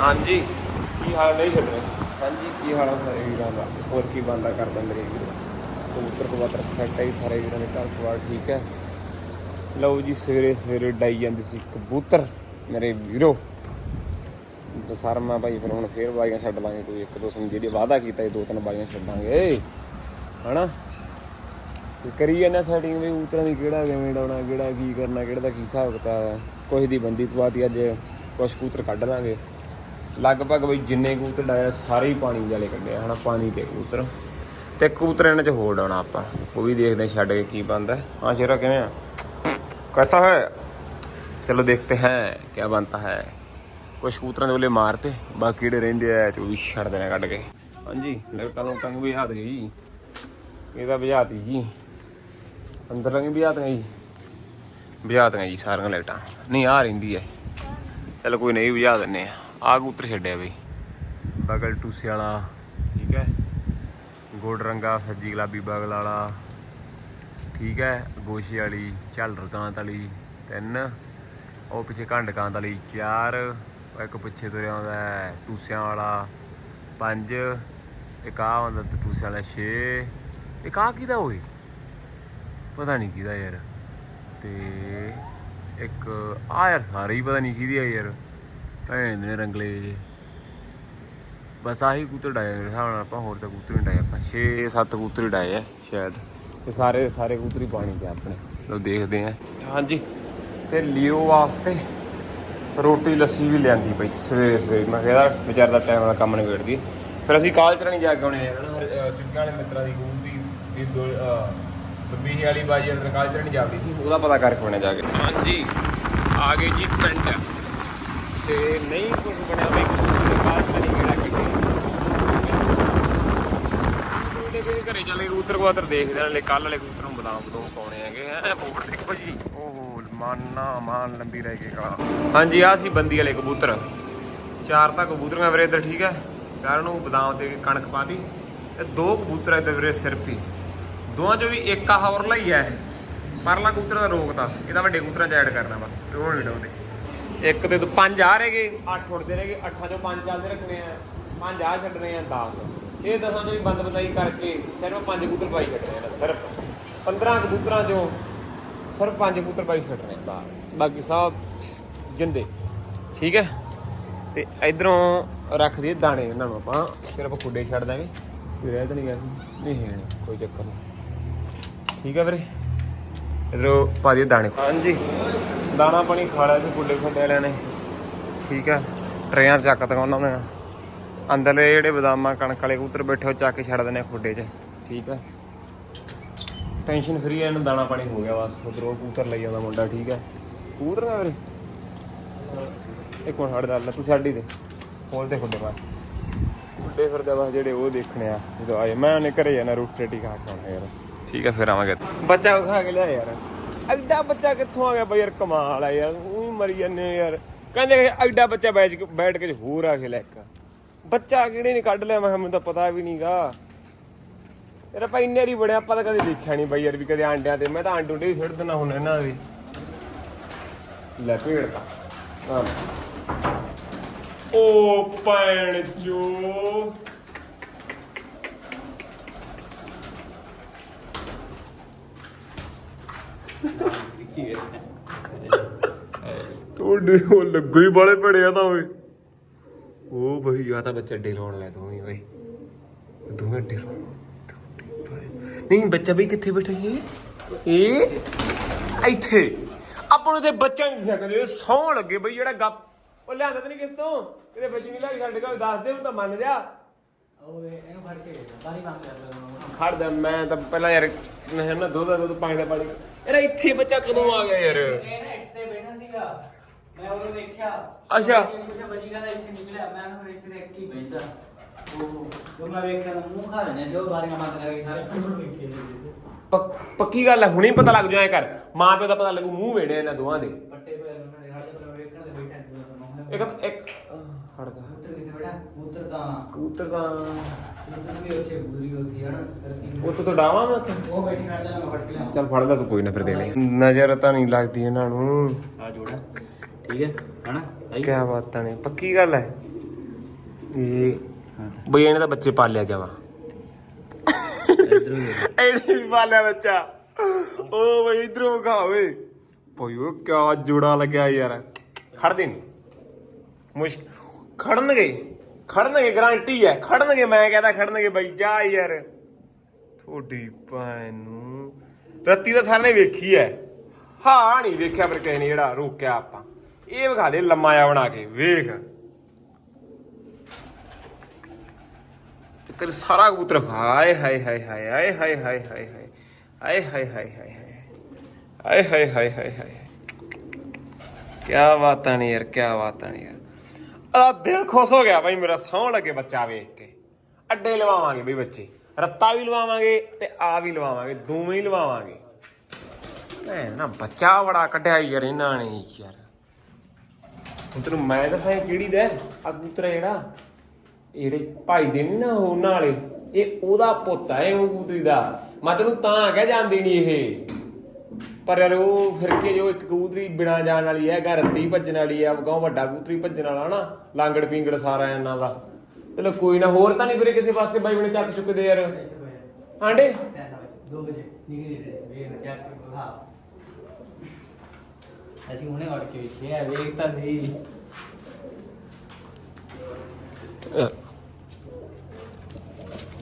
ਹਾਂਜੀ। ਕੀ ਹਾਲ ਨਹੀਂ ਛੱਡਣੇ ਹਾਂਜੀ ਕੀ ਹਾਲ ਆ ਸਾਰੇ ਵੀਰਾਂ ਦਾ? ਹੋਰ ਕੀ ਬੰਦਾ ਕਰਦਾ ਮੇਰੇ ਵੀਰ? ਕਬੂਤਰ ਕਬੂਤਰ ਸੈੱਟ ਹੈ ਜੀ ਸਾਰੇ ਵੀਰਾਂ ਦੇ ਘਰ ਪਰਿਵਾਰ ਠੀਕ ਹੈ? ਲਓ ਜੀ ਸਵੇਰੇ ਸਵੇਰੇ ਡਾਈ ਜਾਂਦੀ ਸੀ ਕਬੂਤਰ ਮੇਰੇ ਵੀਰੋ। ਦਸਰਮਾ ਭਾਈ ਫਿਰ ਹੁਣ ਫੇਰ ਬਾਈਆਂ ਛੱਡ ਲਾਂਗੇ ਕੋਈ ਇੱਕ ਦੋ ਸਮ ਜਿਹੜੀ ਵਾਅਦਾ ਕੀਤਾ ਸੀ ਦੋ ਤਿੰਨ ਬਾਈਆਂ ਛੱਡਾਂਗੇ। ਹਨਾ? ਤੇ ਕਰੀ ਜਾਂਦਾ ਸੈਟਿੰਗ ਵੀ ਉਤਰਾਂ ਦੀ ਕਿਹੜਾ ਕਿਵੇਂ ਡਾਉਣਾ ਕਿਹੜਾ ਕੀ ਕਰਨਾ ਕਿਹੜਾ ਦਾ ਕੀ ਹਿਸਾਬ ਕਿਤਾਬ ਹੈ? ਕੁਛ ਦੀ ਬੰਦੀ ਪਵਾਤੀ ਅੱਜ ਕੁਛ ਕਬੂਤਰ ਕੱਢ ਲਾਂਗੇ। ਲਗਭਗ ਵੀ ਜਿੰਨੇ ਕਬੂਤਰ ਡਾਇਆ ਸਾਰੇ ਹੀ ਪਾਣੀ ਵਾਲੇ ਕੱਢੇ ਹਨਾ, ਪਾਣੀ ਤੇ ਕਬੂਤਰ। ਤੇ ਕਬੂਤਰ ਇਹਨਾਂ 'ਚ ਹੋਲਡ ਆਉਣਾ ਆਪਾਂ, ਉਹ ਵੀ ਦੇਖਦੇ ਛੱਡ ਕੇ ਕੀ ਬੰਦਾ ਹਾਂ। ਸ਼ੇਰਾ, ਕਿਵੇਂ ਆ? ਕੈਸਾ ਹੈ? ਚਲੋ ਦੇਖਤੇ ਹੈ ਕੀ ਬਣਤਾ ਹੈ। ਕੁਝ ਕਬੂਤਰਾਂ ਦੇ ਉਹਲੇ ਮਾਰਤੇ, ਬਾਕੀ ਜਿਹੜੇ ਰਹਿੰਦੇ ਆ, ਤੇ ਉਹ ਵੀ ਛੱਡ ਦੇਣਾ ਕੱਢ ਕੇ। ਹਾਂਜੀ ਲੜਕਾ ਨੂੰ ਟੰਗ ਵੀ ਹੱਥ ਗਈ ਇਹਦਾ ਭਜਾਤੀ ਜੀ। ਅੰਦਰ ਰੰਗ ਵੀ ਆਤੀਆਂ ਜੀ। ਭਜਾਤੀਆਂ ਜੀ ਸਾਰੀਆਂ ਲਾਈਟਾਂ। ਨਹੀਂ ਆ ਰਹਿੰਦੀ ਐ ਚਲੋ ਕੋਈ ਨਹੀਂ ਭਜਾ ਦਿੰਨੇ ਆ ਆ ਕਬੂਤਰ ਛੱਡਿਆ ਬਈ। ਬਗਲ ਟੂਸੇ ਵਾਲਾ, ਠੀਕ ਹੈ। ਗੋਡ ਰੰਗਾ ਸੱਜੀ ਗੁਲਾਬੀ ਬਗਲ ਵਾਲਾ, ਠੀਕ ਹੈ। ਗੋਸ਼ੇ ਵਾਲੀ, ਝਾਲਰ ਕਾਂਤ ਵਾਲੀ, ਤਿੰਨ। ਉਹ ਪਿੱਛੇ ਘੰਡ ਕਾਂਤ ਵਾਲੀ, ਚਾਰ। ਇੱਕ ਪਿੱਛੇ ਤੁਰਿਆ ਆਉਂਦਾ ਹੈ, ਟੂਸਿਆਂ ਵਾਲਾ, ਪੰਜ। ਇੱਕ ਆ ਆਉਂਦਾ ਟੂਸਿਆਂ ਵਾਲਾ 6 ਇੱਕ ਆ ਕਿਹਦਾ ਓਏ? ਪਤਾ ਨਹੀਂ ਕਿਹਦਾ ਯਾਰ। ਤੇ ਇੱਕ ਆ ਯਾਰ ਸਾਰੇ ਹੀ ਪਤਾ ਨਹੀਂ ਕਿਹਦੀ ਆ ਯਾਰ। ਭੈਣ ਦੇ ਨੇ ਰੰਗਲੇ ਜੇ ਬਸ ਆਹੀ ਕਬੂਤਰ ਡਾਇਆ ਮੇਰੇ ਹਿਸਾਬ ਨਾਲ ਆਪਾਂ ਹੋਰ ਤਾਂ ਕਬੂਤਰ ਨਹੀਂ ਡਾਇਆ ਆਪਾਂ। 6-7 ਕਬੂਤਰ ਹੀ ਡਾਏ ਆ ਸ਼ਾਇਦ। ਤੇ ਸਾਰੇ ਸਾਰੇ ਕਬੂਤਰ ਹੀ ਪਾਣੀ ਤੇ ਆਪਣੇ। ਲੋ ਦੇਖਦੇ ਆ। ਹਾਂਜੀ। ਤੇ ਲਿਓ ਵਾਸਤੇ ਰੋਟੀ ਲੱਸੀ ਵੀ ਲਿਆਂਦੀ ਪਈ ਸਵੇਰੇ ਸਵੇਰੇ। ਮੈਂ ਕਿਹਾ ਵਿਚਾਰ ਦਾ ਟਾਈਮ ਨਾਲ ਕੰਮ ਨਿਬੇੜ ਦੀ ਫਿਰ ਅਸੀਂ ਕਾਲ ਚਰਣੀ ਜਾ ਕੇ ਆਉਣੇ ਆ ਹਨਾ ਚੁੱਕਾਂ ਵਾਲੇ ਮਿੱਤਰਾਂ ਦੀ ਗੂੰ ਦੀ ਦੀ ਦੋ ਬੱਬੀ ਵਾਲੀ ਬਾਜੀ ਅੰਦਰ ਕਾਲ ਚਰਣੀ ਜਾਂਦੀ ਸੀ। ਉਹਦਾ ਪਤਾ ਕਰਕੇ ਆਉਣੇ ਜਾ ਕੇ। ਹਾਂਜੀ। ਆ ਗਏ ਜੀ ਪਿੰਡ। ਨਹੀਂ ਕੁਝ ਬਣਿਆ ਬਈ ਕਾਲ ਚਰਣੀ ਕਿਹੜਾ ਕਿਤੇ। ਉਹਦੇ ਵੀ ਘਰੇ ਚੱਲੇ ਕਬੂਤਰ ਕਬੂਤਰ ਦੇਖਦੇ ਨਾਲੇ ਕੱਲ ਵਾਲੇ ਕਬੂਤਰ ਨੂੰ ਬਦਾਮ ਬਦੂਮ ਪਾਉਣੇ ਹੈਗੇ ਹੈ ਬੋਰ ਦੇਖੋ ਜੀ। ਓਹ ਮਾਨਾ ਮਾਨ ਲੰਬੀ ਰਹਿ ਗਈ ਕਲਾ। ਹਾਂਜੀ ਆ ਸੀ ਬੰਦੀ ਵਾਲੇ ਕਬੂਤਰ। ਚਾਰ ਤਾਂ ਕਬੂਤਰੀਆਂ ਵੀਰੇ ਇੱਧਰ ਠੀਕ ਹੈ? ਚਾਰ ਨੂੰ ਬਦਾਮ ਤੇ ਕਣਕ ਪਾਤੀ ਤੇ ਦੋ ਕਬੂਤਰ ਇੱਧਰ ਵੀਰੇ ਸਿਰਫ ਹੀ ਦੋਵਾਂ ਚੋਂ ਵੀ ਇੱਕ ਆਹ ਹੋਰ ਲਈ ਹੈ ਪਰਲਾ ਕਬੂਤਰ ਦਾ ਰੋਕਤਾ ਇਹਦਾ ਵੱਡੇ ਕਬੂਤਰਾਂ ਚ ਐਡ ਕਰਨਾ ਬਸ ਰੋਣ ਨਹੀਂ ਡਾਉਂਦੇ ਇੱਕ ਤੇ ਦੋ ਪੰਜ ਆ ਰਹਿ ਗਏ। ਅੱਠ ਉੜਦੇ ਰਹਿ ਗਏ। ਅੱਠਾਂ ਚੋਂ ਪੰਜ ਚੱਲਦੇ ਰੱਖਣੇ ਆ। ਪੰਜ ਆ ਛੱਡਣੇ ਆ 10 ਇਹ ਦਸਾਂ ਚੋਂ ਵੀ ਬੰਦ ਬਤਾਈ ਕਰਕੇ ਸਿਰਫ ਪੰਜ ਕਬੂਤਰ ਪਾਈ ਛੱਡਣੇ ਆ, ਸਿਰਫ। 15 ਕਬੂਤਰਾਂ ਚੋਂ ਸਿਰਫ ਪੰਜ ਕਬੂਤਰ ਪਾਈ ਛੱਡਣੇ ਆ, ਬਸ। ਬਾਕੀ ਸਭ ਜਿੰਦੇ। ਠੀਕ ਹੈ? ਤੇ ਇਧਰੋਂ ਰੱਖ ਦਈਏ ਦਾਣੇ ਇਹਨਾਂ ਨੂੰ ਆਪਾਂ। ਸਿਰਫ ਆਪਾਂ ਖੁੱਡੇ ਛੱਡ ਦਾਂਗੇ। ਕੋਈ ਰਹਿ ਤਾਂ ਨਹੀਂ ਗਿਆ ਸੀ। ਨਹੀਂ ਹੈ ਕੋਈ ਚੱਕਰ ਨਹੀਂ। ਠੀਕ ਹੈ ਵੀਰੇ? ਇਧਰੋਂ ਪਾ ਦਾਣੇ। ਹਾਂਜੀ। ਦਾਣਾ ਪਾਣੀ ਖਾ ਲਿਆ ਸੀ ਖੁੱਡੇ ਖੁੱਡੇ ਵਾਲਿਆਂ ਨੇ ਠੀਕ ਹੈ ਟਰੇਆਂ ਚੱਕ ਤਾ ਉਹਨਾਂ ਨੇ ਅੰਦਰਲੇ ਜਿਹੜੇ ਬਦਾਮਾਂ, ਕਣਕ ਵਾਲੇ ਕਬੂਤਰ ਬੈਠੇ, ਉਹ ਚੱਕ ਕੇ ਛੱਡ ਦਿੰਦੇ ਆ ਖੁੱਡੇ 'ਚ। ਠੀਕ ਹੈ ਟੈਨਸ਼ਨ ਫਰੀ ਇਹਨੂੰ ਦਾਣਾ ਪਾਣੀ ਹੋ ਗਿਆ ਬਸ। ਉਧਰੋਂ ਕਬੂਤਰ ਲਈ ਜਾਂਦਾ ਮੁੰਡਾ, ਠੀਕ ਹੈ ਕਬੂਤਰ ਨਾ ਵੀਰੇ। ਇੱਕ ਮਿੰਟ ਹਟ ਜਾ ਤੂੰ ਛੱਡ ਹੀ ਦੇ। ਖੋਲ ਦੇ ਖੁੱਡੇ ਬਾਹਰ। ਖੁੱਡੇ ਫਿਰਦੇ ਬਸ ਜਿਹੜੇ ਉਹ ਦੇਖਣੇ ਆ, ਜਦੋਂ ਆਏ, ਮੈਂ ਉਹਨੇ ਘਰੇ ਜਾਣਾ ਰੋਟੀ ਰੋਟੀ ਖਾ ਕੇ ਆਉਣਾ ਯਾਰ। ਠੀਕ ਹੈ, ਫਿਰ ਆਵਾਂਗੇ। ਬੱਚਾ ਖਾ ਕੇ ਲਿਆ ਯਾਰ। ਐਡਾ ਬੱਚਾ ਕਿੱਥੋਂ ਆ ਗਿਆ ਬਈ ਯਾਰ, ਕਮਾਲ ਆ ਯਾਰ, ਉਹ ਮਰੀ ਜਾਂਦੇ ਯਾਰ। ਕਹਿੰਦੇ ਐਡਾ ਬੱਚਾ ਬੈਠ ਕੇ ਬੈਠ ਕੇ ਹੋਰ ਆ ਕੇ ਲੈ ਇੱਕ ਬੱਚਾ ਕਿਹੜੇ ਨੇ ਕੱਢ ਲਿਆ, ਮੈਂ ਮੈਨੂੰ ਤਾਂ ਪਤਾ ਵੀ ਨਹੀਂਗਾ ਯਾਰ ਆਪਾਂ ਇੰਨੇ ਹੀ ਬੜਿਆ ਆਪਾਂ ਤਾਂ ਕਦੇ ਦੇਖਿਆ ਨਹੀਂ ਬਈ ਯਾਰ ਵੀ ਕਦੇ ਆਂਡਿਆਂ ਤੇ। ਮੈਂ ਤਾਂ ਆਂਡੂ ਡੇ ਸਿੱਟ ਦਿੰਦਾ ਹੁਣ ਇਹਨਾਂ ਦੇ। ਲੈ ਭੇੜ ਦਾ ਹਾਂ। ਓ ਪੈਣ ਤੁਹਾਡੇ ਉਹ ਲੱਗੋ ਹੀ ਬਾਲੇ ਭੜੇ ਆ ਤਾਂ ਓਏ। ਉਹ ਬਈ ਆ ਤਾਂ ਬੱਚਾ ਡੇਲੋਣ ਲੈ ਤੂੰ ਵੀ ਬਈ ਦੋਵੇਂ ਡੇਲੋਣ ਨਹੀਂ ਬੱਚਾ ਬਈ ਕਿੱਥੇ ਬੈਠਾ ਸੀ ਇਹ? ਇੱਥੇ। ਆਪਾਂ ਨੂੰ ਤੇ ਬੱਚਾ ਨਹੀਂ ਸਕਦੇ ਸੌਂ ਲੱਗੇ ਬਈ ਜਿਹੜਾ ਗੱਪ। ਉਹ ਲਿਆਂਦਾ ਤਾਂ ਨਹੀਂ ਕਿਸ ਤੋਂ? ਕਿਤੇ ਬੱਚੀ ਨਹੀਂ ਲੈ ਛੱਡ ਕੇ ਦੱਸ ਦੇ ਉਹ ਤਾਂ ਮੰਨ ਜਾ ਖੜਦਾ ਮੈਂ ਤਾਂ ਪਹਿਲਾਂ ਯਾਰ ਮੈਂ ਨਾ ਦੋ ਦਾ ਦੁੱਧ ਪਾਣੀ ਦਾ ਪਾਣੀ ਯਾਰ ਇੱਥੇ ਬੱਚਾ ਕਦੋਂ ਆ ਗਿਆ ਯਾਰ? ਇਹ ਨਾ ਇੱਥੇ ਬੈਠਾ ਸੀਗਾ। ਮੈਂ ਉਹਨੂੰ ਵੇਖਿਆ ਅੱਛਾ। ਬੱਚੀ ਕਹਿੰਦਾ ਇੱਥੇ ਨਿਕਲਿਆ। ਮੈਂ ਹੁਣ ਇੱਥੇ ਦੇਖ ਕੇ ਬੈਠਾ। ਉਹ ਜੋ ਮੈਂ ਵੇਖਿਆ ਤਾਂ ਮੂੰਹ ਖਾ ਲੈਣੇ ਜੋ ਬਾਰੀਆਂ ਬੰਦ ਕਰਕੇ ਸਾਰੇ ਫੋਟੋ ਵੇਖੇ ਪੱਕ- ਪੱਕੀ ਗੱਲ ਹੈ ਹੁਣੇ ਹੀ ਪਤਾ ਲੱਗ ਜਾਏ ਕਰ। ਮਾਂ ਪਿਓ ਦਾ ਪਤਾ ਲੱਗੂ ਮੂੰਹ ਵੇੜੇ ਇਹਨਾਂ ਦੋਵਾਂ ਦੇ। ਪੱਟੇ ਪਏ ਉਹਨਾਂ ਦੇ ਹੜ ਦੇ ਵੇਖਣ ਤੇ ਬੈਠਾ ਤੂੰ ਇੱਕ ਇੱਕ। ਹੜਦਾ ਉੱਤਰ ਕਿੱਥੇ ਬੈਠਾ? ਉੱਤਰ ਤਾਂ। ਕਬੂਤਰ ਤਾਂ। ਉੱਤਰ ਵੀ ਉੱਥੇ ਗੁਰੀ ਉੱਥੇ ਹੜ ਰਤੀ ਉੱਤੋਂ ਤੋਂ ਡਾਵਾਂ ਮੈਂ ਉੱਥੇ। ਉਹ ਬੈਠੀ ਖੜ ਜਾ ਮੈਂ ਫੜ ਕੇ ਲਿਆ ਚੱਲ ਫੜ ਲੈ ਤੂੰ ਕੋਈ ਨਾ ਫਿਰ ਦੇਣੀ ਨਜ਼ਰ ਤਾਂ ਨਹੀਂ ਲੱਗਦੀ ਇਹਨਾਂ ਨੂੰ। ਆ ਜੋੜਾ। ਠੀਕ ਹੈ ਹਨਾ? ਕਿਆ ਬਾਤਾਂ ਨੇ ਪੱਕੀ ਗੱਲ ਹੈ। ਇਹ ਬਈ ਇਹਨੇ ਤਾਂ ਬੱਚੇ ਪਾਲਿਆ ਜਾਵਾ। ਇਧਰੋਂ ਇਹਨੇ ਵੀ ਪਾਲਿਆ ਬੱਚਾ। ਓ ਬਈ ਇਧਰੋਂ ਵਿਖਾ ਓਏ। ਬਈ ਉਹ ਕਿਆ ਜੋੜਾ ਲੱਗਿਆ ਯਾਰ। ਖੜਦੇ ਨਹੀਂ ਮੁਸ਼ਕ ਖੜਨਗੇ ਖੜਨਗੇ ਗਾਰੰਟੀ ਹੈ ਖੜਨਗੇ ਮੈਂ ਕਹਦਾ ਖੜਨਗੇ ਬਈ ਜਾ ਯਾਰ ਥੋੜੀ ਭੈਣ ਨੂੰ ਰੱਤੀ ਤਾਂ ਸਾਰਿਆਂ ਨੇ ਵੇਖੀ ਹੈ ਹਾਂ ਨਹੀਂ ਵੇਖਿਆ ਪਰ ਕਿਸੇ ਨੇ ਜਿਹੜਾ ਰੋਕਿਆ ਆਪਾਂ ਇਹ ਵਿਖਾ ਦੇ ਲੰਮਾ ਜਿਹਾ ਬਣਾ ਕੇ ਵੇਖ ਤੇ ਕਰ ਸਾਰਾ ਕਬੂਤਰ ਹਾਏ ਹਾਏ ਹਾਏ ਹਾਏ ਹਾਏ ਹਾਏ ਹਾਏ ਹਾਏ ਹਾਏ ਹਾਏ ਹਾਏ ਹਾਏ ਹਾਏ ਹਾਏ ਹਾਏ ਹਾਏ ਹਾਏ ਹਾਏ ਕਿਆ ਬਾਤਾਂ ਨੇ ਯਾਰ ਕਿਆ ਬਾਤਾਂ ਨੇ ਯਾਰ ਆ ਦਿਲ ਖੁਸ਼ ਹੋ ਗਿਆ ਬਾਈ ਮੇਰਾ ਸੌਂ ਲੱਗੇ ਬੱਚਾ ਵੇਖ ਕੇ। ਅੱਡੇ ਲਵਾਵਾਂਗੇ ਬਈ ਬੱਚੇ। ਰੱਤਾ ਵੀ ਲਵਾਵਾਂਗੇ ਤੇ ਆ ਵੀ ਲਵਾਵਾਂਗੇ, ਦੋਵੇਂ ਹੀ ਲਵਾਵਾਂਗੇ। ਭੈਣ ਨਾ ਬੱਚਾ ਬੜਾ ਕੱਢਿਆ ਯਾਰ ਇਹਨਾਂ ਨੇ ਯਾਰ। ਹੁਣ ਤੈਨੂੰ ਮੈਂ ਦੱਸਾਂ ਇਹ ਕਿਹੜੀ ਦਾ ਆ ਕਬੂਤਰ ਜਿਹੜਾ। ਇਹ ਜਿਹੜੇ ਭਾਈ ਦੇ ਨੀ ਨਾ ਉਹ ਉਹਨਾਂ ਵਾਲੇ ਇਹ ਉਹਦਾ ਪੁੱਤ ਹੈ, ਉਹ ਕਬੂਤਰੀ ਦਾ। ਮੈਂ ਤੈਨੂੰ ਤਾਂ ਕਹਿ ਜਾਂਦੀ ਨਹੀਂ ਇਹ। ਪਰ ਯਾਰ ਉਹ ਫਿਰ ਕੇ ਜੋ ਇੱਕ ਕਬੂਤਰੀ ਬਿਨਾ ਜਾਣ ਵਾਲੀ ਹੈ ਘਰ ਰੱਤੀ ਭੱਜਣ ਵਾਲੀ ਹੈ ਗਾਉ ਵੱਡਾ ਕਬੂਤਰੀ ਭੱਜਣ ਵਾਲਾ ਨਾ ਲਾਂਗੜ ਪਿੰਗੜ ਸਾਰਾ ਇਹਨਾਂ ਦਾ। ਚਲੋ ਕੋਈ ਨਾ ਹੋਰ ਤਾਂ ਨਹੀਂ ਵੀਰੇ ਕਿਸੇ ਪਾਸੇ ਬਾਈ ਬਣੇ ਚੱਕ ਚੁੱਕਦੇ ਯਾਰ। ਆਂਡੇ? 2 ਵਜੇ ਨਿਕਲੇ ਵੇਖ ਚੱਕ ਕੇ ਬੁਲਾ ਅਸੀਂ ਹੁਣੇ ਵੜ ਕੇ ਵੇਖਿਆ ਵੇਖ ਤਾਂ ਸਹੀ।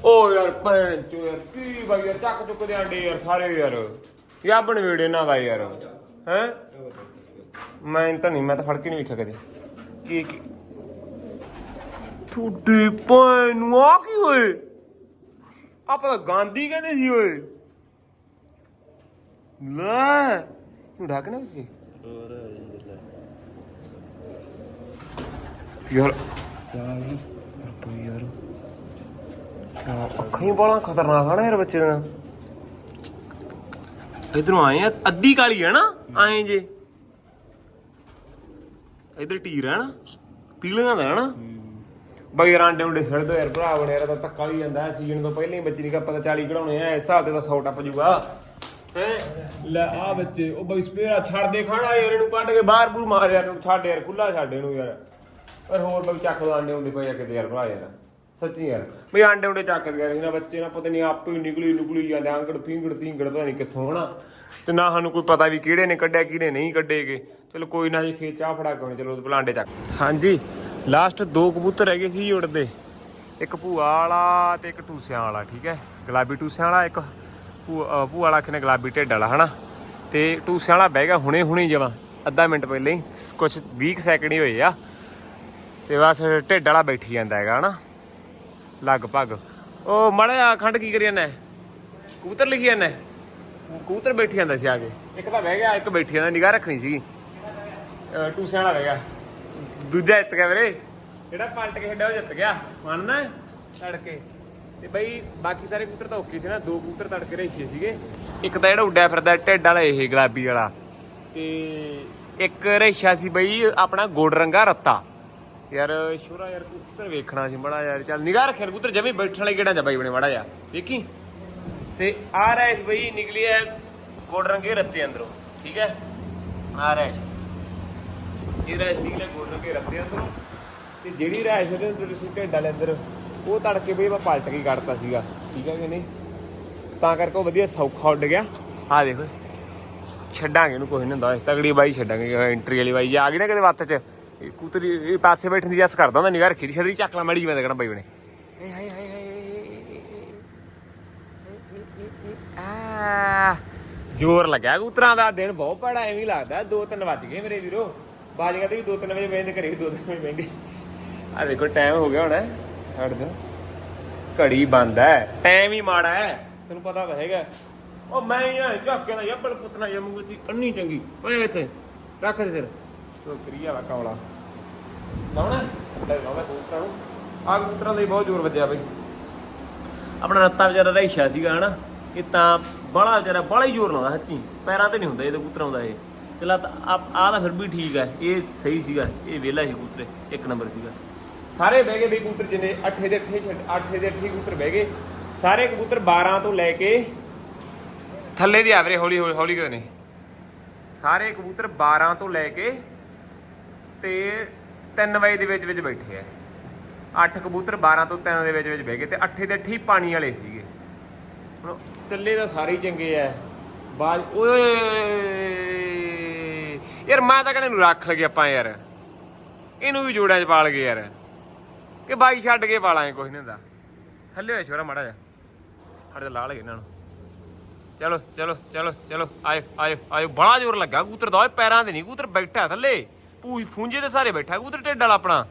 ਓ ਯਾਰ ਭੈਣ ਚੋ ਯਾਰ ਕੀ ਬਾਈ ਯਾਰ ਚੱਕ ਚੁੱਕਦੇ ਆਂਡੇ ਯਾਰ ਸਾਰੇ ਯਾਰ। ਯਾ ਬਣ ਵੇੜੇ ਇਹਨਾਂ ਦਾ ਯਾਰ। ਹੈ? ਮੈਂ ਤਾਂ ਨਹੀਂ ਮੈਂ ਤਾਂ ਫੜ ਕੇ ਨਹੀਂ ਵੇਖਿਆ ਕਦੇ। ਕੀ ਕੀ? ਤੁਹਾਡੇ ਭੈਣ ਨੂੰ ਆ ਕੀ ਹੋਏ? ਆਪਾਂ ਤਾਂ ਗਾਂਧੀ ਕਹਿੰਦੇ ਸੀ ਓਏ। ਲੈ ਨੂੰ ਢਾਕਣਾ ਵੀ ਯਾਰ। ਯਾਰ। ਅੱਖਾਂ ਹੀ ਬੜਾ ਖਤਰਨਾਕ ਆ ਨਾ ਯਾਰ ਬੱਚੇ ਦਾ ਇਧਰੋਂ ਆਏ ਆ, ਅੱਧੀ ਕਾਲੀ ਹੈ ਨਾ, ਆਏ ਜੇ। ਇਧਰ ਟੀਰ ਹੈ ਨਾ, ਪੀਲੀਆਂ ਦਾ ਹੈ ਨਾ। ਬਈ ਰਾਂਡੇ ਉਂਡੇ ਛੱਡ ਦੋ ਯਾਰ, ਭਰਾ ਬਣੇ ਯਾਰ ਤਾਂ ਧੱਕਾ ਵੀ ਜਾਂਦਾ ਸੀਜ਼ਨ ਤੋਂ ਪਹਿਲਾਂ ਹੀ ਬੱਚੇ ਨਹੀਂ ਪਤਾ 40 ਕਢਾਉਣੇ ਆ, ਇਸ ਹਿਸਾਬ ਤੇ ਤਾਂ 100 ਟੱਪ ਜੂਗਾ। ਲੈ ਆ ਬੱਚੇ, ਉਹ ਬਈ ਸਪੇਰਾ ਛੱਡ ਦੇ ਖਾਣਾ ਯਾਰ, ਇਹਨੂੰ ਕੱਢ ਕੇ ਬਾਹਰ ਬੂਰ ਮਾਰ ਯਾਰ, ਇਹਨੂੰ ਛੱਡ ਯਾਰ ਖੁੱਲਾ ਛੱਡ ਇਹਨੂੰ ਯਾਰ। ਪਰ ਹੋਰ ਬਈ ਚੱਕ ਦੋ ਆਂਡੇ ਉਂਡੇ ਪਏ ਆ ਕਿਤੇ ਯਾਰ, ਭਰਾ ਯਾਰ। ਸੱਚੀ ਯਾਰ ਬਈ ਆਂਡੇ ਉਂਡੇ ਚੱਕ ਗਿਆ ਸੀ ਨਾ ਬੱਚੇ ਨਾ ਪਤਾ ਨਹੀਂ ਆਪੇ ਹੀ ਨਿਕਲੀ ਨੁਕਲੀ ਜਾਂਦੇ ਆਂਗੜ ਪਿੰਗੜ ਤਿੰਗੜ ਪਤਾ ਨਹੀਂ ਕਿੱਥੋਂ ਹਨਾ? ਤੇ ਨਾ ਸਾਨੂੰ ਕੋਈ ਪਤਾ ਵੀ ਕਿਹੜੇ ਨੇ ਕੱਢਿਆ ਕਿਹੜੇ ਨਹੀਂ ਕੱਢੇਗੇ। ਚਲੋ ਕੋਈ ਨਾ ਜੀ ਖੇਤ ਚਾਹ ਫੜਾ ਕੇ ਆਉਣੀ, ਚਲੋ ਆਂਡੇ ਚੱਕ। ਹਾਂਜੀ ਲਾਸਟ ਦੋ ਕਬੂਤਰ ਹੈਗੇ ਸੀ ਜੀ ਉੜਦੇ। ਇੱਕ ਭੂਆ ਵਾਲਾ ਤੇ ਇੱਕ ਟੂਸਿਆਂ ਵਾਲਾ ਠੀਕ ਹੈ? ਗੁਲਾਬੀ ਟੂਸਿਆਂ ਵਾਲਾ ਇੱਕ ਭੂ- ਭੂਆ ਵਾਲਾ ਕਿਨੇ ਗੁਲਾਬੀ ਢਿੱਡ ਵਾਲਾ ਹਨਾ? ਤੇ ਟੂਸਿਆਂ ਵਾਲਾ ਬਹਿ ਗਿਆ ਹੁਣੇ ਹੁਣੇ ਜਮਾ ਅੱਧਾ ਮਿੰਟ ਪਹਿਲਾਂ ਹੀ ਕੁਝ 20 ਸੈਕਿੰਡ ਹੀ ਹੋਏ ਆ। ਤੇ ਬਸ ਢਿੱਡ ਵਾਲਾ ਬੈਠੀ ਜਾਂਦਾ ਹੈਗਾ ਹਨਾ? ਲਗਭਗ। ਉਹ ਮੜਾ ਖੰਡ ਕੀ ਕਰੀ ਜਾਂਦਾ ਕਬੂਤਰ ਲਿਖੀ ਜਾਂਦਾ ਕਬੂਤਰ ਬੈਠੀ ਜਾਂਦਾ ਸੀ ਆ ਕੇ ਇੱਕ ਤਾਂ ਬਹਿ ਗਿਆ, ਇੱਕ ਬੈਠੀ ਜਾਂਦਾ, ਨਿਗਾਹ ਰੱਖਣੀ ਸੀ। ਟੂਸਿਆਂ ਵਾਲਾ ਬਹਿ ਗਿਆ। ਦੂਜਾ ਜਿੱਤ ਗਿਆ ਵੀਰੇ। ਜਿਹੜਾ ਪਲਟ ਕੇ ਖੇਡਿਆ ਉਹ ਜਿੱਤ ਗਿਆ। ਮੰਨਦਾ ਤੜਕੇ। ਤੇ ਬਈ ਬਾਕੀ ਸਾਰੇ ਕਬੂਤਰ ਤਾਂ ਓਕੇ ਸੀ ਨਾ। ਦੋ ਕਬੂਤਰ ਤੜਕੇ ਰੱਖੇ ਸੀਗੇ। ਇੱਕ ਤਾਂ ਜਿਹੜਾ ਉੱਡਿਆ ਫਿਰਦਾ ਢਿੱਡ ਵਾਲਾ ਇਹ ਗੁਲਾਬੀ ਵਾਲਾ। ਤੇ ਇੱਕ ਰੇਸ਼ਾ ਸੀ ਬਈ ਆਪਣਾ ਗੋਡ ਰੰਗਾ ਰੱਤਾ। ਯਾਰ, ਸ਼ੋਰਾ ਯਾਰ, ਕਬੂਤਰ ਵੇਖਣਾ ਸੀ ਬੜਾ ਯਾਰ ਚੱਲ ਨਿਗਾਹ ਰੱਖਿਆ ਕਬੂਤਰ ਜਮੀ ਬੈਠਣ ਵਾਲੇ ਕਿਹੜਾ ਜਾ ਬਾਈ ਬਣੇ, ਮੜਾ ਜਾ ਦੇਖੀ ਤੇ ਆ ਰੈਸ ਬਈ, ਨਿਕਲੀ ਹੈ ਗੋਡ ਰੰਗੇ ਰੱਤੇ ਅੰਦਰੋਂ, ਠੀਕ ਹੈ ਆ ਰੈਸ। ਇਹ ਰੈਸ਼ ਨਿਕਲੇ ਗੋਲ ਰੰਗੇ ਰੱਖਦੇ ਅੰਦਰੋਂ। ਤੇ ਜਿਹੜੀ ਰੈਸ਼ ਉਹਦੇ ਅੰਦਰ ਸੀ, ਢਿੱਡ ਵਾਲੇ ਅੰਦਰ, ਉਹ ਤੜਕੇ ਬਈ ਮੈਂ ਪਲਟ ਕੇ ਕੱਢਤਾ ਸੀਗਾ, ਠੀਕ ਹੈ ਕਿ ਨਹੀਂ? ਤਾਂ ਕਰਕੇ ਉਹ ਵਧੀਆ ਸੌਖਾ ਉੱਡ ਗਿਆ। ਆ ਦੇਖੋ, ਛੱਡਾਂਗੇ ਇਹਨੂੰ ਕੋਈ ਨਹੀਂ ਹੁੰਦਾ। ਤਗੜੀ ਬਾਈ ਛੱਡਾਂਗੇ ਐਂਟਰੀ ਵਾਲੀ ਬਾਈ। ਜੇ ਆ ਗਈ ਨਾ ਕਦੇ ਵੱਤ ਚ ਇਹ ਕੂਤਰੀ ਇਹ ਪਾਸੇ ਬੈਠਣ ਦੀ ਜਸ ਕਰਦਾ ਹੁੰਦਾ ਨਿਗਾਹ ਰੱਖੀ ਦੀ ਛਤਰੀ ਚੱਕ ਲਾ ਮੜੀ ਜਿਵੇਂ ਦੇਖਣਾ ਬਾਈ ਬਣੇ ਏ ਹਾਏ ਹਾਏ ਹਾਏ ਆ ਜ਼ੋਰ ਲੱਗਿਆ ਕਬੂਤਰਾਂ ਦਾ ਦਿਨ ਬਹੁਤ ਭੜਾ ਐਵੇਂ ਹੀ ਲੱਗਦਾ ਦੋ ਤਿੰਨ ਵੱਜ ਗਏ ਮੇਰੇ ਵੀਰੋ ਬਾਜੀਆਂ ਤੇ ਵੀ ਦੋ ਤਿੰਨ ਵਜੇ ਬੈਂਦੇ ਘਰੇ ਵੀ ਦੋ ਤਿੰਨ ਵਜੇ ਬੈਂਦੇ ਆ ਦੇਖੋ ਟਾਈਮ ਹੋ ਗਿਆ ਹੁਣ ਹਟ ਜਾ ਘੜੀ ਬੰਦ ਹੈ ਟਾਈਮ ਹੀ ਮਾੜਾ ਹੈ ਤੈਨੂੰ ਪਤਾ ਤਾਂ ਹੈਗਾ ਉਹ ਮੈਂ ਹੀ ਆ ਝਾਕਿਆਂ ਦਾ ਯੱਬਲ ਪੁੱਤਨਾ ਦੀ ਅੰਨੀ ਚੰਗੀ ਓਏ ਇੱਥੇ ਰੱਖ ਦੇ ਸਿਰ ਤੋ ਕਰੀਆ ਵਾ ਕੌਲਾ ਲਾਉਣਾ? ਲੈ ਲਾਉਣਾ ਕਬੂਤਰਾਂ ਨੂੰ। ਆ ਕਬੂਤਰਾਂ ਦਾ ਬਹੁਤ ਜ਼ੋਰ ਵੱਜਿਆ ਬਈ। ਆਪਣਾ ਰੱਤਾ ਵਿਚਾਰਾ ਰਹੀਸ਼ਾ ਸੀਗਾ ਹਨਾ? ਇਹ ਤਾਂ ਬੜਾ ਵਿਚਾਰਾ ਬੜਾ ਹੀ ਜ਼ੋਰ ਲਾਉਂਦਾ ਸੱਚੀ। ਪੈਰਾਂ ਤੇ ਨਹੀਂ ਹੁੰਦਾ ਇਹਦੇ ਕਬੂਤਰਾਂ ਦਾ ਇਹ। ਚਲਾ ਤਾਂ ਆ ਆ ਤਾਂ ਫਿਰ ਵੀ ਠੀਕ ਹੈ ਇਹ ਸਹੀ ਸੀਗਾ। ਇਹ ਵਿਹਲਾ ਸੀ ਕਬੂਤਰੇ ਇੱਕ ਨੰਬਰ ਸੀਗਾ। ਸਾਰੇ ਬਹਿ ਗਏ ਬਈ ਕਬੂਤਰ ਜਿੰਨੇ ਅੱਠੇ ਦੇ ਅੱਠੇ ਛੱਡ ਅੱਠੇ ਦੇ ਅੱਠੇ ਕਬੂਤਰ ਬਹਿ ਗਏ। ਸਾਰੇ ਕਬੂਤਰ 12 ਤੋਂ ਲੈ ਕੇ ਥੱਲੇ ਦੀ ਆਵਰੇ ਹੌਲੀ ਹੌਲੀ ਹੌਲੀ ਕਿਤੇ ਨੇ ਸਾਰੇ ਕਬੂਤਰ 12 ਤੋਂ ਲੈ ਕੇ ਤੇ 3 ਵਜੇ ਦੇ ਵਿੱਚ ਵਿੱਚ ਬੈਠੇ ਆ। 8 ਕਬੂਤਰ 12 ਤੋਂ 3 ਦੇ ਵਿੱਚ ਵਿੱਚ ਬਹਿ ਗਏ ਤੇ ਅੱਠੇ ਦੇ ਅੱਠੇ ਪਾਣੀ ਵਾਲੇ ਸੀਗੇ। ਹੁਣ ਚੱਲੇ ਤਾਂ ਸਾਰੇ ਚੰਗੇ ਐ ਬਾਜ ਓਏ! ਯਾਰ ਮੈਂ ਤਾਂ ਕਹਿੰਦਾ ਨੂੰ ਰੱਖ ਲਗੇ ਆਪਾਂ ਯਾਰ। ਇਹਨੂੰ ਵੀ ਜੋੜਿਆਂ 'ਚ ਪਾਲ ਗਏ ਯਾਰ। ਕਿ ਬਾਈ ਛੱਡ ਕੇ ਪਾਲਾਂਗੇ ਕੁਝ ਨਹੀਂ ਹੁੰਦਾ। ਥੱਲੇ ਹੋਇਆ ਛੋਰਾ ਮਾੜਾ ਜਾ ਹਟ ਜਾ ਲਾ ਲਗੇ ਇਹਨਾਂ ਨੂੰ। ਚਲੋ ਚਲੋ ਚਲੋ ਚਲੋ, ਆਇਓ ਆਇਓ ਆਇਓ। ਬੜਾ ਜ਼ੋਰ ਲੱਗਾ ਕੂਤਰ ਦਾ। ਓਏ ਪੈਰਾਂ ਤੇ ਨਹੀਂ ਕੂਤਰ ਬੈਠਾ ਥੱਲੇ। ਪੂਛ ਫੂੰਜੇ ਤੇ ਸਾਰੇ ਬੈਠਾ ਕਬੂਤਰ ਢਿੱਡ ਵਾਲਾ ਆਪਣਾ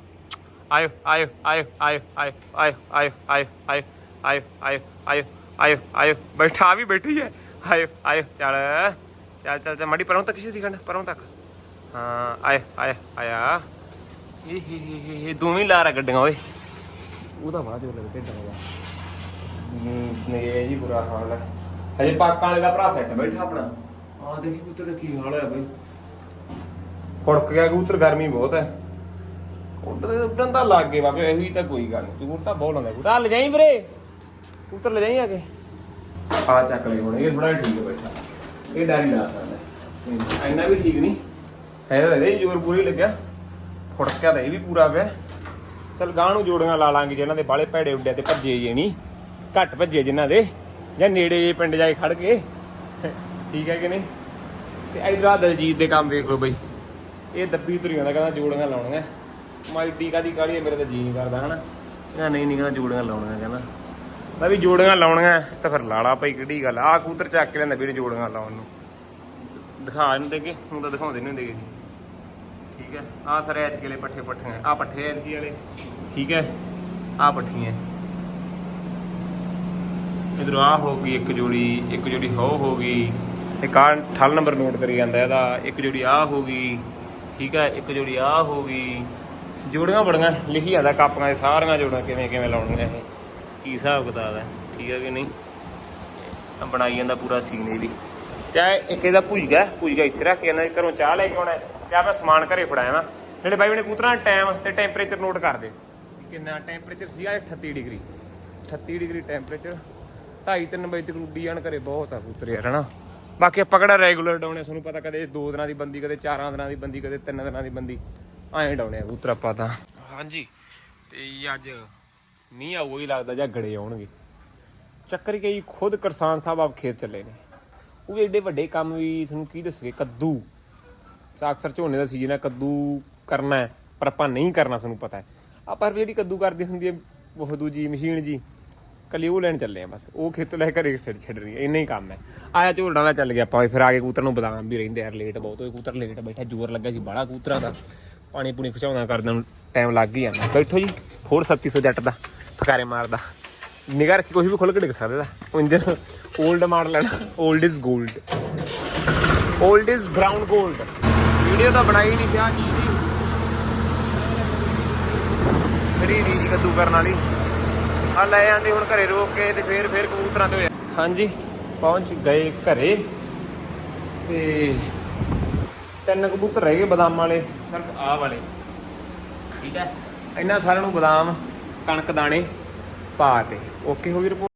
ਆਇਓ ਆਇਓ ਆਇਓ ਆਇਓ ਆਇਓ ਆਇਓ ਆਇਓ ਆਇਓ ਆਇਓ ਆਇਓ ਆਇਓ ਆਇਓ ਆਇਓ ਬੈਠਾ ਵੀ ਬੈਠੀ ਹੈ ਆਇਓ ਆਇਓ ਚੱਲ ਚੱਲ ਚੱਲ ਚੱਲ ਮੜੀ ਪਰੋਂ ਤੱਕ ਸੀ ਖੰਡ ਪਰੋਂ ਤੱਕ ਹਾਂ ਆਇਓ ਆਇਓ ਆਇਆ ਇਹ ਇਹ ਇਹ ਦੋਵੇਂ ਲਾਰਾ ਗੱਡੀਆਂ ਓਏ ਉਹਦਾ ਬੜਾ ਜ਼ੋਰ ਲੱਗਾ ਢਿੱਡ ਨੇ ਜੀ ਬੁਰਾ ਹਾਲ ਹੈ ਹਜੇ ਪਾਕਾਂ ਵਾਲੇ ਦਾ ਭਰਾ ਸੈੱਟ ਬੈਠਾ ਆਪਣਾ ਆਹ ਦੇਖੀ ਕਬੂਤਰ ਕੀ ਹਾਲ ਹੋਇਆ ਬਈ ਫੜਕ ਗਿਆ ਕਬੂਤਰ ਗਰਮੀ ਬਹੁਤ ਹੈ। ਉਧਰ ਉੱਡਣ ਤਾਂ ਲੱਗ ਗਏ ਬਾਬੇ ਇਹੀ ਤਾਂ ਕੋਈ ਗੱਲ ਨਹੀਂ। ਕਬੂਤਰ ਬਹੁਤ ਲਾਉਂਦਾ ਕਬੂਤਰ ਆ ਲੈ ਜਾਈਂ ਵੀਰੇ। ਕਬੂਤਰ ਲੈ ਜਾਈਂ ਆ ਕੇ। ਆ ਚੱਕ ਲਈ ਹੁਣ ਇਹ ਬੜਾ ਠੀਕ ਬੈਠਾ। ਇਹ ਡਰ ਲਾ ਸਕਦਾ ਇੰਨਾ ਵੀ ਠੀਕ ਨਹੀਂ। ਹੈ ਤਾਂ ਇਹਦੇ ਜ਼ੋਰ ਪੂਰੀ ਲੱਗਿਆ। ਫੜਕਿਆ ਤਾਂ ਇਹ ਵੀ ਪੂਰਾ ਪਿਆ। ਚਲ ਗਾਂ ਨੂੰ ਜੋੜੀਆਂ ਲਾ ਲਾਂਗੇ ਜਿਹਨਾਂ ਦੇ ਬਾਲੇ ਭੈੜੇ ਉੱਡਿਆ ਤੇ ਭੱਜੇ ਜੇ ਨਹੀਂ। ਘੱਟ ਭੱਜੇ ਜਿਨ੍ਹਾਂ ਦੇ। ਜਾਂ ਨੇੜੇ ਜੇ ਪਿੰਡ ਜਾ ਕੇ ਖੜ ਗਏ ਠੀਕ ਹੈ ਕਿ ਨਹੀਂ? ਤੇ ਇਧਰ ਆ ਦਲਜੀਤ ਦੇ ਕੰਮ ਵੇਖ ਲਓ ਬਈ। ਇਹ ਦੱਬੀ ਤੁਰੀਆਂ ਆਉਂਦਾ ਕਹਿੰਦਾ ਜੋੜੀਆਂ ਲਾਉਣੀਆਂ। ਮਾਈਡੀ ਕਾਦੀ ਕਾਲੀ ਹੈ, ਮੇਰੇ ਤਾਂ ਜੀ ਨਹੀਂ ਕਰਦਾ ਹਨਾ। ਇਹਨਾਂ ਨਹੀਂ ਨਹੀਂ ਕਹਿੰਦਾ ਜੋੜੀਆਂ ਲਾਉਣੀਆਂ ਕਹਿੰਦਾ। ਮੈਂ ਵੀ ਜੋੜੀਆਂ ਲਾਉਣੀਆਂ ਤਾਂ ਫਿਰ ਲਾਲਾ ਪਈ ਕਿਹੜੀ ਗੱਲ ਆ। ਕਬੂਤਰ ਚੱਕ ਕੇ ਲੈਂਦਾ ਵੀਰੇ ਜੋੜੀਆਂ ਲਾਉਣ ਨੂੰ। ਦਿਖਾ ਦਿੰਦੇ ਦੇਗੇ ਹੁਣ ਤਾਂ ਦਿਖਾਉਂਦੇ ਨਹੀਂ ਹੁੰਦੇ ਠੀਕ ਹੈ ਆ ਸਾਰੇ ਐਤਕੀ ਵਾਲੇ ਪੱਠੇ ਪੱਠੇ ਆ ਪੱਠੇ ਐਤਕੀ ਵਾਲੇ। ਠੀਕ ਹੈ ਆ ਪੱਠੀਆਂ ਇਧਰ ਆ ਹੋ ਗਈ ਇੱਕ ਜੋੜੀ ਇੱਕ ਜੋੜੀ ਹੋ ਹੋ ਗਈ। ਇੱਕ ਆ ਠੱਲ ਨੰਬਰ ਨੋਟ ਕਰੀ ਜਾਂਦਾ ਇਹਦਾ। ਇੱਕ ਜੋੜੀ ਆ ਹੋ ਗਈ। ਠੀਕ ਹੈ, ਇੱਕ ਜੋੜੀ ਆ ਹੋ ਗਈ। ਜੋੜੀਆਂ ਬੜੀਆਂ ਲਿਖੀ ਜਾਂਦਾ ਕਾਪੀਆਂ ਸਾਰੀਆਂ ਜੋੜਾਂ ਕਿਵੇਂ ਕਿਵੇਂ ਲਾਉਣੀਆਂ ਇਹ। ਕੀ ਹਿਸਾਬ ਕਿਤਾਬ ਹੈ, ਠੀਕ ਹੈ ਕਿ ਨਹੀਂ? ਬਣਾਈ ਜਾਂਦਾ ਪੂਰਾ ਸੀਨ ਇਹ ਵੀ। ਚਾਹੇ ਇੱਕ ਇਹਦਾ ਭੁਜਗਾ ਭੁਜਗਾ ਇੱਥੇ ਰੱਖ ਕੇ ਇਹਨਾਂ ਘਰੋਂ ਚਾਹ ਲੈ ਕੇ ਆਉਣਾ ਚਾਹ ਮੈਂ ਸਮਾਨ ਘਰੇ ਫੜਾਇਆ ਵਾ। ਜਿਹੜੇ ਬਾਈ ਨੇ ਕੂਤਰਾਂ ਟਾਈਮ ਤੇ ਟੈਂਪਰੇਚਰ ਨੋਟ ਕਰ ਦੇ। ਕਿੰਨਾ ਟੈਂਪਰੇਚਰ ਸੀਗਾ 38 ਡਿਗਰੀ। 38 ਡਿਗਰੀ ਟੈਂਪਰੇਚਰ 2.5 ਵਜੇ ਤੱਕ ਉੱਡੀ ਜਾਣ ਘਰੇ ਬਹੁਤ ਆ ਕੂਤਰੇ ਯਾਰ, ਹਨਾ? ਬਾਕੀ ਆਪਾਂ ਕਿਹੜਾ ਰੈਗੂਲਰ ਡਾਉਣੇ ਤੁਹਾਨੂੰ ਪਤਾ ਕਦੇ 2 ਦਿਨਾਂ ਦੀ ਬੰਦੀ, ਕਦੇ 4 ਦਿਨਾਂ ਦੀ ਬੰਦੀ, ਕਦੇ 3 ਦਿਨਾਂ ਦੀ ਬੰਦੀ, ਐਂ ਡਾਉਣੇ ਆ ਕਬੂਤਰ ਆਪਾਂ ਤਾਂ। ਹਾਂਜੀ, ਤੇ ਅੱਜ ਮੀਂਹ ਆਊਗਾ ਹੀ ਲੱਗਦਾ ਜਾਂ ਗੜੇ ਆਉਣਗੇ। ਚੱਕਰ ਕਈ ਖੁਦ ਕਿਸਾਨ ਸਾਹਿਬ ਆਪ ਖੇਤ ਚੱਲੇ ਨੇ। ਉਹ ਵੀ ਏਡੇ ਵੱਡੇ ਕੰਮ ਵੀ ਤੁਹਾਨੂੰ ਕੀ ਦੱਸਗੇ ਕੱਦੂ। ਚਾ ਅਕਸਰ ਝੋਨੇ ਦਾ ਸੀਜ਼ਨ ਹੈ ਕੱਦੂ ਕਰਨਾ ਪਰ ਆਪਾਂ ਨਹੀਂ ਕਰਨਾ, ਸਾਨੂੰ ਪਤਾ ਹੈ। ਆਪਾਂ ਜਿਹੜੀ ਕੱਦੂ ਕਰਦੀ ਹੁੰਦੀ ਹੈ ਉਹ ਦੂਜੀ ਮਸ਼ੀਨ ਜੀ ਕੱਲੀ ਉਹ ਲੈਣ ਚੱਲੇ ਆ ਬਸ। ਉਹ ਖੇਤ ਲੈ ਕੇ ਘਰੇ ਛੱਡ ਛੱਡ ਰਹੀ ਹੈ ਇੰਨਾ ਹੀ ਕੰਮ ਹੈ। ਆਇਆ ਝੋਲਣਾ ਨਾਲ ਚੱਲ ਗਿਆ ਆਪਾਂ ਫਿਰ ਆ ਕੇ ਕੂਤਰ ਨੂੰ ਬਦਾਮ ਵੀ ਰਹਿੰਦੇ ਆ। ਲੇਟ ਬਹੁਤ ਹੋਏ, ਕੂਤਰ ਲੇਟ ਬੈਠਾ, ਜ਼ੋਰ ਲੱਗਾ ਸੀ ਬਾਹਲਾ ਕੂਤਰਾ ਦਾ। ਪਾਣੀ ਪੂਣੀ ਖਿਚਾਉਣਾ ਕਰਦਿਆਂ ਨੂੰ ਟਾਈਮ ਲੱਗ ਹੀ ਜਾਂਦਾ ਬੈਠੋ ਜੀ, ਹੋਰ 3700 ਜੱਟ ਦਾ ਫਕਾਰੇ ਮਾਰਦਾ। ਨਿਗਾਹ ਰੱਖੀ ਕੋਈ ਵੀ ਖੁੱਲ ਕੇ ਡਿੱਗ ਸਕਦਾ ਇੰਜਨ 올ਡ ਮਾਡਲ ਹੈ ਨਾ 올ਡ ਇਜ਼ 골ਡ 올ਡ ਇਜ਼ ਬ੍ਰਾਊਨ 골ਡ ਵੀਡੀਓ ਤਾਂ ਬਣਾਈ ਨਹੀਂ ਸੀ ਆ ਚੀਜ਼ ਦੀ ਫਰੀ ਰੀਜ ਕੱਦੂ ਕਰਨ ਵਾਲੀ। ਆ ਲੈ ਆਂਦੇ ਹੁਣ ਘਰੇ ਰੋਕ ਕੇ ਤੇ ਫੇਰ ਫੇਰ ਕਬੂਤਰਾਂ ਤੇ ਹੋਇਆ। ਹਾਂਜੀ ਪਹੁੰਚ ਗਏ ਘਰੇ। ਤੇ ਤਿੰਨ ਕਬੂਤਰ ਰਹਿ ਗਏ ਬਦਾਮ ਵਾਲੇ ਸਿਰਫ ਆਹ ਵਾਲੇ। ਠੀਕ ਹੈ। ਇਹਨਾਂ ਸਾਰਿਆਂ ਨੂੰ ਬਦਾਮ ਕਣਕ ਦਾਣੇ ਪਾ ਤੇ। ਓਕੇ ਹੋ ਗਈ ਰਿਪੋਰਟ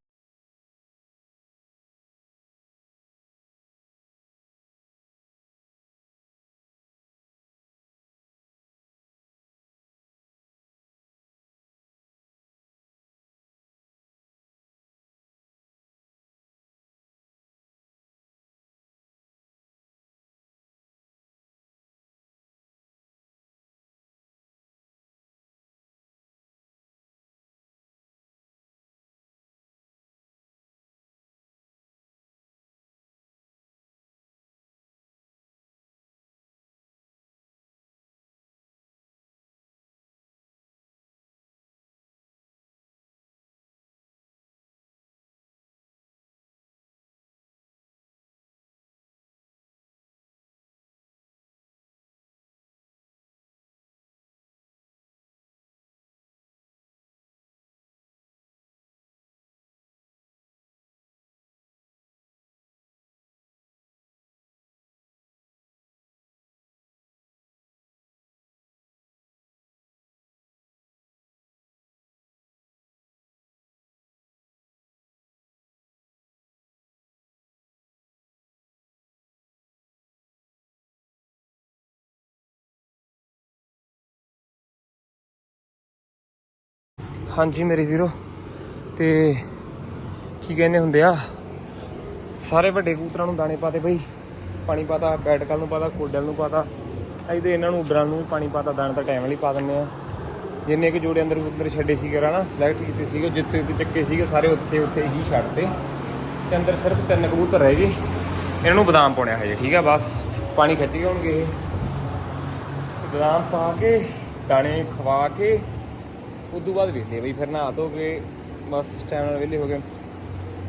ਹਾਂਜੀ ਮੇਰੇ ਵੀਰੋ, ਤੇ ਕੀ ਕਹਿੰਦੇ ਹੁੰਦੇ ਆ, ਸਾਰੇ ਵੱਡੇ ਕਬੂਤਰਾਂ ਨੂੰ ਦਾਣੇ ਪਾਤੇ ਬਈ, ਪਾਣੀ ਪਾਤਾ ਬੈਟਕਲ ਨੂੰ ਪਾਤਾ, ਕੋਡਲ ਨੂੰ ਪਾਤਾ ਇਹਦੇ ਇਹਨਾਂ ਨੂੰ ਉਡਰਾਂ ਨੂੰ ਵੀ ਪਾਣੀ ਪਾਤਾ, ਦਾਣੇ ਤਾਂ ਟਾਈਮ ਲਈ ਪਾ ਦਿੰਦੇ ਆ। ਜਿੰਨੇ ਕਿ ਜੋੜੇ ਅੰਦਰ ਅੰਦਰ ਛੱਡੇ ਸੀਗੇ ਨਾ ਸਿਲੈਕਟ ਕੀਤੇ ਸੀਗੇ, ਜਿੱਥੇ ਜਿੱਥੇ ਚੱਕੇ ਸੀਗੇ, ਸਾਰੇ ਉੱਥੇ ਉੱਥੇ ਹੀ ਛੱਡਦੇ ਤੇ ਅੰਦਰ ਸਿਰਫ ਤਿੰਨ ਕਬੂਤਰ ਰਹਿ ਗਏ। ਇਹਨਾਂ ਨੂੰ ਬਦਾਮ ਪਾਉਣਿਆ ਹਜੇ, ਠੀਕ ਆ, ਬਸ ਪਾਣੀ ਖਿੱਚ ਗਏ ਹੋਣਗੇ ਬਦਾਮ ਪਾ ਕੇ, ਦਾਣੇ ਖਵਾ ਕੇ ਉਦੋਂ ਬਾਅਦ ਵੇਖ ਬਈ, ਫਿਰ ਨਹਾ ਧੋ ਕੇ ਬਸ ਟਾਈਮ ਨਾਲ ਵਿਹਲੇ ਹੋ ਗਏ।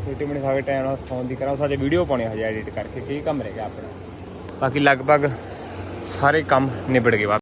ਰੋਟੀ ਪਾਣੀ ਖਾ ਕੇ ਟਾਈਮ ਨਾਲ ਸੌਣ ਦੀ ਕਰਾਂ। ਸਾਡੇ ਵੀਡੀਓ ਪਾਉਣੇ ਹਜੇ ਐਡਿਟ ਕਰਕੇ, ਕੀ ਕੰਮ ਰਹਿ ਗਿਆ ਆਪਣਾ। ਬਾਕੀ ਲਗਭਗ ਸਾਰੇ ਕੰਮ ਨਿਬੜ ਗਏ। ਵਾ